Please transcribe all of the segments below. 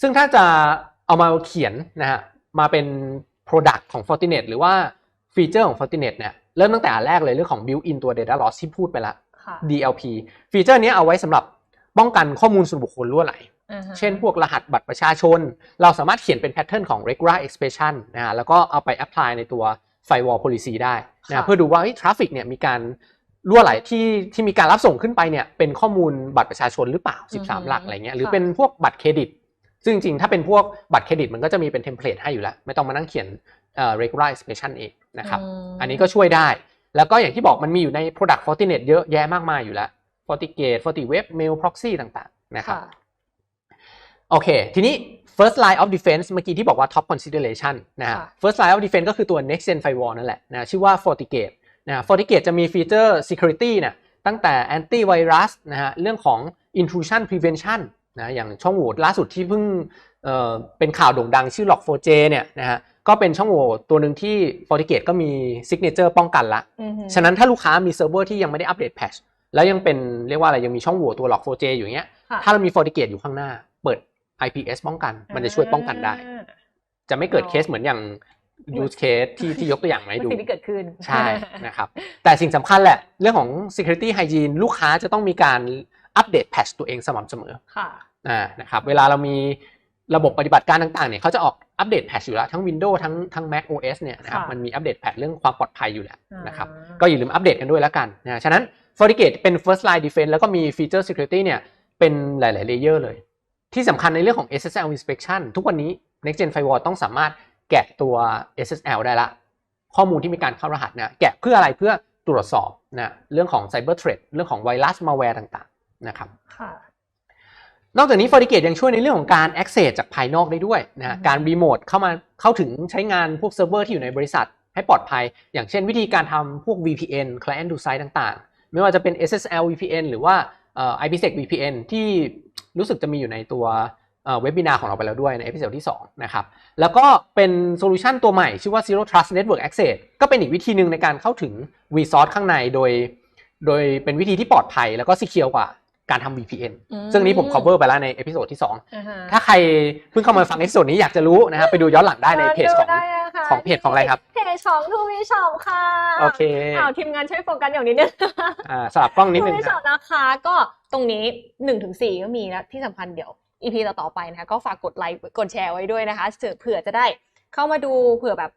ซึ่งถ้าจะเอามาเขียนนะฮะมาเป็น Product ของ Fortinet หรือว่าฟีเจอร์ของ Fortinet เนี่ยเริ่มตั้งแต่อันแรกเลยเรื่องของ built-in ตัว data loss ที่พูดไปละค่ะ DLP ฟีเจอร์นี้เอาไว้สำหรับป้องกันข้อมูลส่วนบุคคลรั่วไหลอือฮะเช่นพวกรหัสบัตรประชาชน เราสามารถเขียนเป็นแพทเทิร์นของ regular expression นะฮะแล้วก็เอาไป apply ในตัว firewall policy ได้นะฮะเพื่อดูว่าทราฟฟิกเนี่ยมีการรั่วไหลที่ที่มีการรับส่งขึ้นไปเนี่ยเป็นข้อมูลบัตรประชาชนหรือเปล่า 13 หลักอะไรเงี้ยหรือเป็นพวกบัตรเครดิต ซึ่งจริงๆ ถ้าเป็นพวกบัตรเครดิตมันก็จะมีเป็นเทมเพลตให้อยู่แล้ว ไม่ต้องมานั่งเขียนเอ่อ regular expression เองนะครับมอันนี้ก็ช่วยได้ แล้วก็อย่างที่บอกมันมีอยู่ใน product Fortinet เยอะแยะมากมายอยู่แล้ว FortiGate FortiWeb Mail Proxy ต่างๆนะครับค่ะโอเค ทีนี้ first line of defense เมื่อกี้ที่บอกว่า top consideration นะฮะค่ะ first line of defense ก็คือตัว next gen firewall นั่นแหละนะชื่อว่า FortiGate นะฮะ FortiGate จะมีฟีเจอร์ security เนี่ยตั้งแต่ anti virus นะฮะเรื่องของ intrusion prevention นะอย่างช่องโหว่ล่าสุดที่เพิ่งเอ่อเป็นข่าวโด่งดังชื่อ Log4j เนี่ยนะฮะก็เป็นช่องโหว่ตัวหนึ่งที่ FortiGate ก็มี signature ป้องกันละอือฮึฉะนั้นถ้าลูกค้ามีเซิร์ฟเวอร์ที่ยังไม่ได้อัปเดตแพชแล้วยังเป็นเรียกว่าอะไรยังมีช่องโหว่ตัว Log4j อยู่อย่างเงี้ยค่ะถ้าเรามี FortiGate อยู่ข้างหน้า เปิด IPS ป้องกัน มันจะช่วยป้องกันได้อ่าจะไม่เกิดอ๋อเคสเหมือนอย่าง use case ที่ที่ยกตัวอย่างมาให้ดูเป็นสิ่งที่เกิดขึ้นใช่นะครับแต่สิ่งสำคัญแหละ เรื่องของ security hygiene ลูกค้าจะต้องมีการอัปเดตแพชตัวเองสม่ำเสมอค่ะ อ่านะครับเวลาเรามีระบบปฏิบัติการต่างๆเนี่ยเขาจะออกอัปเดตแพชอยู่แล้วทั้ง Windows ทั้งทั้ง Mac OS เนี่ยนะครับค่ะมันมีอัปเดตแพชเรื่องความปลอดภัยอยู่แล้วนะครับอ่าก็อย่าลืมอัปเดตกันด้วยแล้วกันนะฉะนั้น FortiGate เป็น first line defense แล้วก็มีฟีเจอร์ security เนี่ยเป็นหลาย ๆ เลเยอร์เลย ที่สำคัญในเรื่องของ SSL inspection ทุกวันนี้ next gen firewall ต้องสามารถแกะตัว SSL ได้ละ ข้อมูลที่มีการเข้ารหัสนะแกะเพื่ออะไรเพื่อตรวจสอบนะเรื่องของ cyber threat เรื่องของไวรัส malware ต่าง ๆ นะครับค่ะ นอกจากนี้ FortiGate ยังช่วยในเรื่องของการ access จากภายนอกได้ด้วยนะฮะอืมการรีโมทเข้ามาเข้าถึงใช้งานพวกเซิร์ฟเวอร์ที่อยู่ในบริษัทให้ปลอดภัย อย่างเช่นวิธีการทำพวก VPN client to site ต่างๆ ไม่ว่าจะเป็น SSL VPN หรือว่าเอ่อ IPsec VPN ที่รู้สึกจะมีอยู่ในตัวเว็บบินาของเราไปแล้วด้วยในเอพิโซดที่ 2 นะครับ แล้วก็เป็นโซลูชันตัวใหม่ชื่อว่า Zero Trust Network Access ก็เป็นอีกวิธีหนึ่งในการเข้าถึง resource ข้างในโดย โดยเป็นวิธีที่ปลอดภัยแล้วก็ secure กว่า การทำ VPN อืมซึ่งอันนี้ผม cover ไปแล้วในเอพิโซดที่2อ่าฮะถ้าใครเพิ่งเข้ามาฟังเอพิโซดนี้อยากจะรู้นะครับไปดูย้อนหลังได้ในเพจของดูได้ะค่ะของเพจของอะไรครับ เพจของทูวีช็อปค่ะ โอเคอ้าวทีมงานช่วยโฟกัสอย่างนี้นึงอ่าสลับกล้องนิดทูนึงวีคช็อรับปนะคะก็ตรงนี้หนึ่งถึงสี่ก็มีแล้วที่สำคัญเดี๋ยวอีพีต่อๆไปนะคะก็ฝากกดไลค์กดแชร์ไว้ด้วยนะคะเผื่อจะได้เข้ามาดูเผื่อแบบ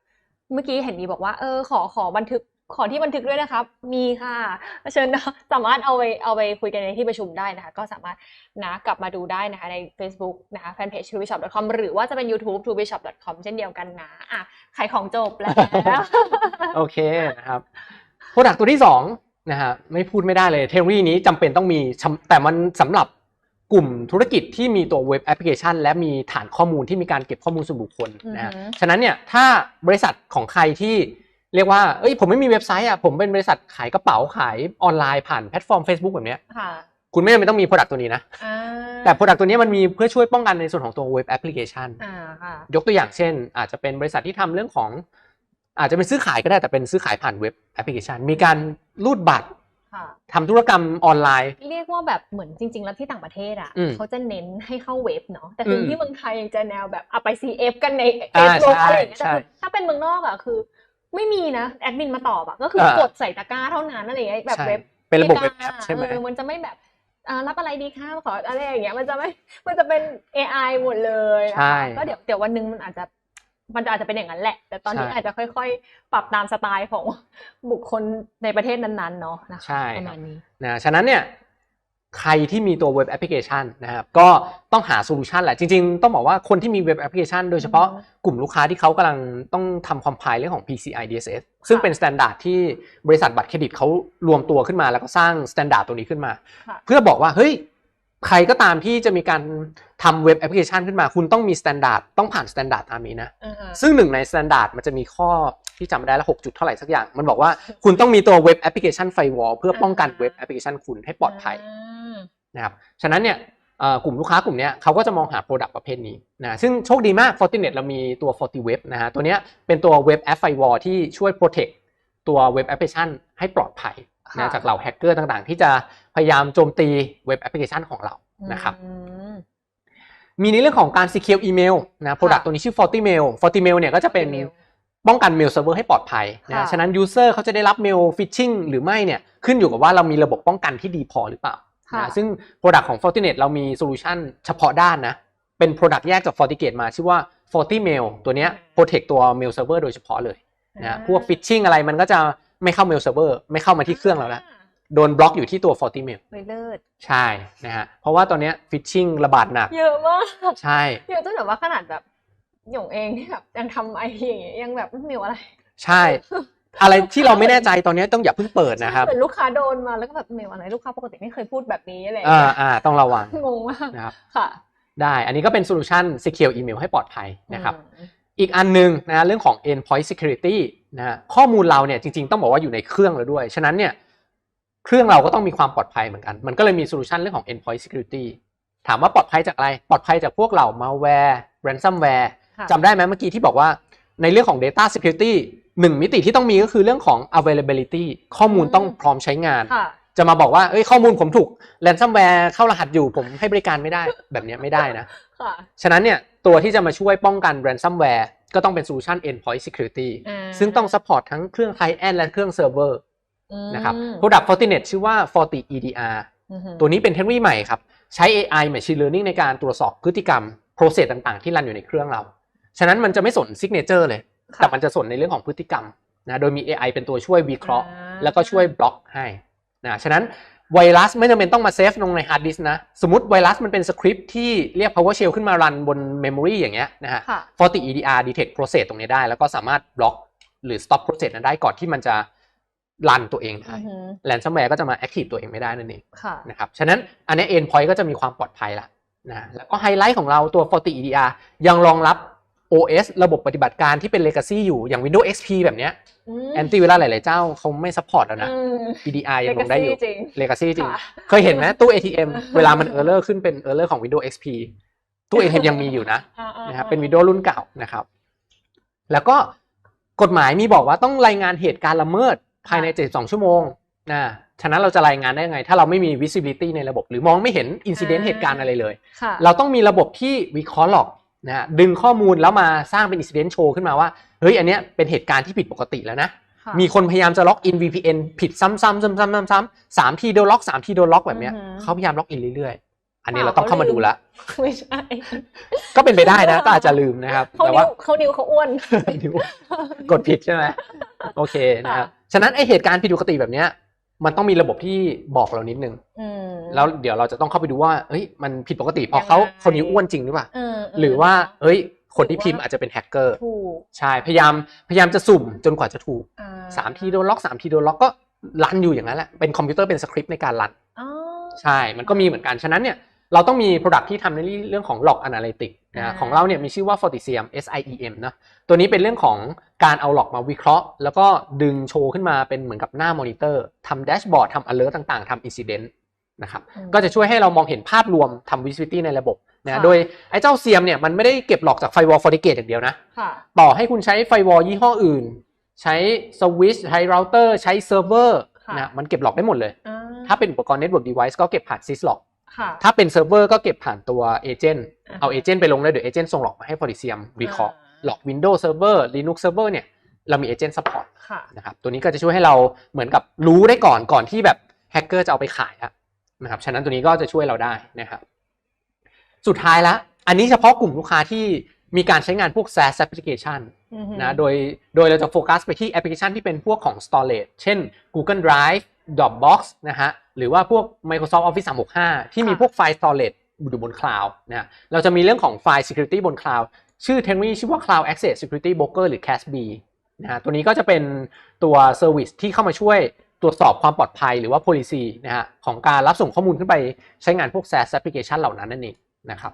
เมื่อกี้เห็นมีบอกว่าเออขอขอบันทึก ขอที่บันทึกด้วยนะครับ มีค่ะเชิญนะสามารถเอาไปเอาไปคุยกันในที่ประชุมได้นะคะ ก็สามารถนะกลับมาดูได้นะคะใน Facebook นะคะแฟนเพจ t u b i s h o p c o m หรือว่าจะเป็น YouTube t u b i s h o p c o m เช่นเดียวกันนะอะขายของจบแล้ว โอเคนะครับโปรดักตัวที่2นะฮะไม่พูดไม่ได้เลยเทคโนโลยีนี้จำเป็นต้องมีชำแต่มันสำหรับกลุ่มธุรกิจที่มีตัวเว็บแอปพลิเคชัน และมีฐานข้อมูลที่มีการเก็บข้อมูลส่วนบุคคลนะฮะอือฮึฉะนั้นเนี่ยถ้าบริษัทของใครที่ เรียกว่าเอ้ยผมไม่มีเว็บไซต์อะผมเป็นบริษัทขายกระเป๋าขายออนไลน์ผ่านแพลตฟอร์ม Facebook แบบเนี้ยค่ะคุณไม่จำเป็นต้องมี Product ตัวนี้นะอ่าแต่ Product ตัวนี้มันมีเพื่อช่วยป้องกันในส่วนของตัวเว็บแอปพลิเคชันอ่าค่ะยกตัวอย่างเช่น อาจจะเป็นบริษัทที่ทำเรื่องของ อาจจะเป็นซื้อขายก็ได้แต่เป็นซื้อขายผ่านเว็บแอปพลิเคชัน มีการรูดบัตรค่ะทำธุรกรรมออนไลน์ เรียกว่าแบบเหมือนจริง ๆ แล้วที่ต่างประเทศอะอืมเขาจะเน้นให้เข้าเว็บเนาะแต่คืออมที่เมืองไทยยังจะแนวแบบเอาไป CF กันในอ่า Facebook ใช่อะไรอย่างเงี้ยแต่ใช่คือถ้าเป็นเมืองนอกอะคือ ไม่มีนะแอดมินมาตอบอะก็คืออ่ากดใส่ตะกร้าเท่านั้นอะไรอย่างเงี้ยแบบใช่เว็บเป็นระบบไม่เว็บกล้าแอปใช่ไหมเออมันจะไม่แบบอ่ารับอะไรดีคะขออะไรอย่างเงี้ยมันจะไม่มันจะเป็น AI หมดเลยนะคะใช่ก็เดี๋ยวเดี๋ยววันหนึงมันอาจจะมันอาจจะเป็นอย่างนั้นแหละ แต่ตอนนี้ใช่อาจจะค่อยๆ ปรับตามสไตล์ของบุคคลในประเทศนั้นๆเนาะนะคะใช่ประคมารับณนี้นะฉะนั้นเนี่ย ใครที่มีตัวเว็บแอปพลิเคชันนะครับก็ต้องหาโซลูชันแหละจริงๆ ต้องบอกว่าคนที่มีเว็บแอปพลิเคชันโดยเฉพาะอืมกลุ่มลูกค้าที่เขากำลังต้องทำคอมไพล์เรื่องของ PCI DSS ซึ่งเป็นสแตนดาร์ดที่บริษัทบัตรเครดิตเขารวมตัวขึ้นมา แล้วก็สร้างสแตนดาร์ดตัวนี้ขึ้นมาค่ะเพื่อบอกว่าเฮ้ยใครก็ตามที่จะมีการทำเว็บแอปพลิเคชันขึ้นมา คุณต้องมีสแตนดาร์ดต้องผ่านสแตนดาร์ดตามนี้นะอ่าฮะซึ่งหนึ่งในสแตนดาร์ดมันจะมีข้อที่จำไม่ได้ละหกจุดเท่าไหร่สักอย่าง มันบอกว่าคุณต้องมีตัวเว็บแอปพลิเคชันไฟวอลเพื่อป้องกันเว็บแอปพลิเคชันคุณให้ปลอดภัยา นะครับฉะนั้นเนี่ยเอ่อกลุ่มลูกค้ากลุ่มเนี้ยเขาก็จะมองหา Product ประเภทนี้นะซึ่งโชคดีมาก Fortinet เรามีตัว FortiWeb นะฮะตัวเนี้ยเป็นตัวเว็บแอปไฟวอลที่ช่วย protect ตัวเว็บแอปพลิเคชันให้ปลอดภัยค่ะนะจากเหล่าแฮกเกอร์ต่างๆ ที่จะพยายามโจมตีเว็บแอปพลิเคชันของเรานะครับอืมมีในเรื่องของการ secure email นะ product ค่ะตัวนี้ชื่อ FortiMail FortiMail เนี่ยก็จะเป็น Fortimail ป้องกันเมลเซิร์ฟเวอร์ให้ปลอดภัยนะค่ะฉะนั้น user เขาจะได้รับเมล phishing หรือไม่เนี่ยขึ้นอยู่กับว่าเรามีระบบป้องกันที่ดีพอหรือเปล่าค่ะ นะซึ่ง product ของ Fortinet เรามีโซลูชันเฉพาะด้านนะ เป็น product แยกจาก FortiGate มาชื่อว่า FortiMail ตัวเนี้ย protect ตัว mail server โดยเฉพาะเลยนะพวก phishing อะไรมันก็จะไม่เข้า mail server ไม่เข้ามาที่เครื่องเราแล้วโดนบล็อกอยู่ที่ตัว FortiMail เฮ้ยเลิศใช่นะฮะเพราะว่าตอนเนี้ย phishing ระบาดหนักเยอะมากใช่เยอะจนแบบว่าขนาดแบบหยงเองที่แบบยังทำไอทีอย่างเงี้ยยังแบบไม่มีอะไร ใช่ อะไรที่เราไม่แน่ใจตอนเนี้ยต้องอย่าเพิ่งเปิดนะครับเหมือนลูกค้าโดนมาแล้วก็แบบเมลอะไรลูกค้าปกติไม่เคยพูดแบบนี้อะไรอย่างอ่าเงี้ยอ่าต้องระวังงงมากนะครับค่ะ ได้อันนี้ก็เป็นโซลูชัน secure email ให้ปลอดภัยนะครับอืมอีกอันหนึงนะเรื่องของ endpoint security นะฮะข้อมูลเราเนี่ยจริงๆต้องบอกว่าอยู่ในเครื่องเราด้วย ฉะนั้นเนี่ยเครื่องเราก็ต้องมีความปลอดภัยเหมือนกัน มันก็เลยมีโซลูชันเรื่องของ endpoint security ถามว่าปลอดภัยจากอะไร ปลอดภัยจากพวกเรา malware ransomware ค่ะจำได้ไหมเมื่อกี้ที่บอกว่าในเรื่องของ data security หนึ่งมิติที่ต้องมีก็คือเรื่องของ availability ข้อมูลต้องพร้อมใช้งานค่ะจะมาบอกว่าเอ้ยข้อมูลผมถูก ransomware เข้ารหัสอยู่ผมให้บริการไม่ได้แบบเนี้ยไม่ได้นะค่ะฉะนั้นเนี่ยตัวที่จะมาช่วยป้องกัน ransomware ก็ต้องเป็น solution endpoint security อ่าซึ่งต้อง support ทั้งเครื่อง client และเครื่อง server อืมนะครับ product Fortinet ชื่อว่า Forti EDR อือหือตัวนี้เป็นเทคโนโลยีใหม่ครับ ใช้ AI machine learning ในการตรวจสอบพฤติกรรม process ต่างๆ ที่รันอยู่ในเครื่องเรา ฉะนั้นมันจะไม่สน signature เลยค่ะ แต่มันจะสนในเรื่องของพฤติกรรมนะโดยมี AI เป็นตัวช่วยวิเคราะห์อ่าแล้วก็ช่วยบล็อกให้นะฉะนั้นไวรัสไม่จำเป็นต้องมาเซฟลงในฮาร์ดดิสก์นะ สมมติไวรัสมันเป็นสคริปต์ที่เรียก PowerShell ขึ้นมารันบน Memory อย่างเงี้ยนะฮะค่ะ Forti EDR detect process ตรงนี้ได้ แล้วก็สามารถบล็อกหรือ stop process นั้นได้ก่อนที่มันจะรันตัวเองได้อือหือ ransomware ก็จะมา active ตัวเองไม่ได้นั่นเองค่ะนะครับฉะนั้นอันนี้ endpoint ก็จะมีความปลอดภัยละนะแล้วก็ไฮไลท์ของเราตัว Forti EDR ยังรองรับ OS ระบบปฏิบัติการที่เป็น legacy อยู่อย่าง Windows XP แบบเนี้ยอืมแอนตี้เวลาหลายๆเจ้าเขาไม่ support แล้วนะอืม EDR ยังลงได้อยู่ Legacy จริง legacy จริงค่ะเคยเห็นไหมตู้ ATM เวลามัน error ขึ้นเป็น error ของ Windows XP ตู้ ATM ยังมีอยู่นะอ่าๆๆนะครับเป็น Windows รุ่นเก่านะครับ แล้วก็กฎหมายมีบอกว่าต้องรายงานเหตุการณ์ละเมิดภายใน 72 ชั่วโมงนะฉะนั้นเราจะรายงานได้ยังไง ถ้าเราไม่มี visibility ในระบบ หรือมองไม่เห็น incident อ่าเหตุการณ์อะไรเลยค่ะเราต้องมีระบบที่วิเคราะห์หลอกนะฮะดึงข้อมูลแล้วมาสร้างเป็น incident show ขึ้นมาว่า เฮ้ย อันเนี้ยเป็นเหตุการณ์ที่ผิดปกติแล้วนะค่ะมีคนพยายามจะล็อกอิน VPN ผิดซ้ำๆซ้ำๆซ้ำๆสามทีโดนล็อกสามทีโดนล็อกแบบเนี้ยอือหือเขาพยายามล็อกอินเรื่อยๆ อันนี้เปเราล่าต้องเข้ามาเขาลืมดูแล้วไม่ใช่ก็เป็นไปได้นะก็อาจจะลืมนะครับเขาแต่นิ้ว่าวเขานิ้วเขาอ้วนนิ้วกดผิดใช่ไหมโอเคนะครับค่ะฉะนั้นไอเหตุการณ์ผิดปกติแบบเนี้ย มันต้องมีระบบที่บอกเรานิดนึงอืมแล้วเดี๋ยวเราจะต้องเข้าไปดูว่าเอ้ยมันผิดปกติเพราะยังไงเขาเขานิ้วอ้วนจริงหรือเปล่าอืมมหรือว่าเอ้ย คนที่หรือว่าพิมพ์อาจจะเป็นแฮกเกอร์ถูกใช่พยายามพยายามจะสุ่มจนกว่าจะถูกอ่สามทีโดนล็อกสามทีโดนล็อกก็รันอยู่อย่างนั้นแหละเป็นคอมพิวเตอร์เป็นสคริปต์ในการรันอ๋อใช่มันก็มีเหมือนกันฉะนั้นเนี่ย เราต้องมี Product ที่ทำในเรื่องของ Log Analytics นะอ่าของเราเนี่ยมีชื่อว่า Fortisium SIEM นะตัวนี้เป็นเรื่องของการเอา Log มาวิเคราะห์ แล้วก็ดึงโชว์ขึ้นมาเป็นเหมือนกับหน้ามอนิเตอร์ทำแดชบอร์ดทำ alert ต่างๆทำ incident นะครับอืมก็จะช่วยให้เรามองเห็นภาพรวมทำ visibility ในระบบนะค่ะโดยไอ้เจ้าเซียมเนี่ยมันไม่ได้เก็บหลอกจาก Firewall FortiGate อย่างเดียวนะค่ะต่อให้คุณใช้ Firewall ยี่ห้ออื่น ใช้สวิตช์ใช้เราเตอร์ใช้เซิร์ฟเวอร์ค่ะนะมันเก็บหลอกได้หมดเลยอ่าถ้าเป็นอุปกรณ์ Network Device ก็เก็บผ่าน Syslog ค่ะ ถ้าเป็นเซิร์ฟเวอร์ก็เก็บผ่านตัวเอเจนต์อ่าฮะเอาเอเจนต์ไปลงเลยเดี๋ยวเอเจนต์ส่งหลอกมาให้ Fortisium วิเคราะห์อ่าหลอก Windows Server Linux Server เนี่ยเรามีเอเจนต์ support ค่ะนะครับตัวนี้ก็จะช่วยให้เราเหมือนกับรู้ได้ก่อนก่อนที่แบบแฮกเกอร์จะเอาไปขายอะนะครับฉะนั้นตัวนี้ก็จะช่วยเราได้นะครับสุดท้ายละอันนี้เฉพาะกลุ่มลูกค้าที่มีการใช้งานพวก SaaS application อือหือนะโดยโดยเราจะโฟกัสไปที่แอปพลิเคชันที่เป็นพวกของ storage เช่น Google Drive Dropbox นะฮะหรือว่าพวก Microsoft Office 365 ที่มีค่ะพวกไฟล์ storage อยู่บนคลาวด์นะฮะเราจะมีเรื่องของไฟล์ security บนคลาวด์ชื่อเทคโนโลยีชื่อว่า Cloud Access Security Broker หรือ CASB นะฮะตัวนี้ก็จะเป็นตัว service ที่เข้ามาช่วยตรวจสอบความปลอดภัยหรือว่า policy นะฮะของการรับส่งข้อมูลขึ้นไปใช้งานพวก SaaS application เหล่านั้นนั่นเองนะครับ